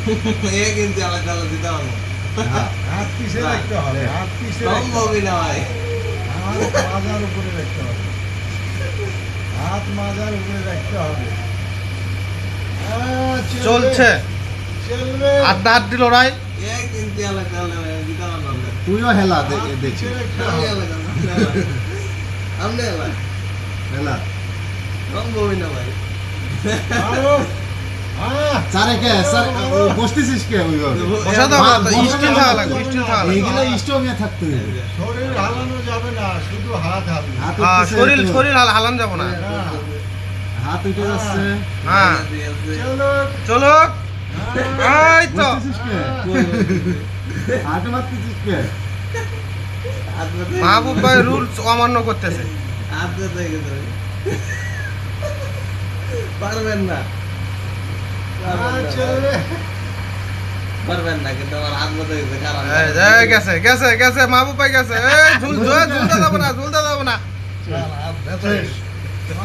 এক ইঞ্চি আলাদা আলাদা দিতে পারব হ্যাঁ, হাত পিছে রাখতে হবে হাত পিছে সম্ভবই না ভাই হাত মাজার উপরে রাখতে হবে। হাত মাজার উপরে রাখতে হবে। চলছে। ইঞ্চি আলাদা আলাদা দিতে পারব না তুইও হেলা হাত দেখে দেখি। পিছে রাখতে আমি হবে। আলাদা আমি আলাদা। হেলা। সম্ভবই না ভাই আরও, চারে কে? স্যার বসতেছিস কে ওইভাবে? বসা দাও স্টিল থাকা লাগবে স্টিল থাকা লাগবে এইগুলো স্টোভে থাকতে হবে। শরীর হালানো যাবে না শুধু হাত হাতে হ্যাঁ, শরীর শরীর হাল- হালান না। হাত উঠে যাচ্ছে। হ্যাঁ। চলো। চলো এই তো। মারতেছিস কে? মাহবুব ভাই রুলস অমান্য করতেছে। হাত পারবেন না। গেছে গেছে গেছে গেছে মাহবুব ভাই গেছে। ঝুল ঝুলতে যাব না ঝুলতে যাব না।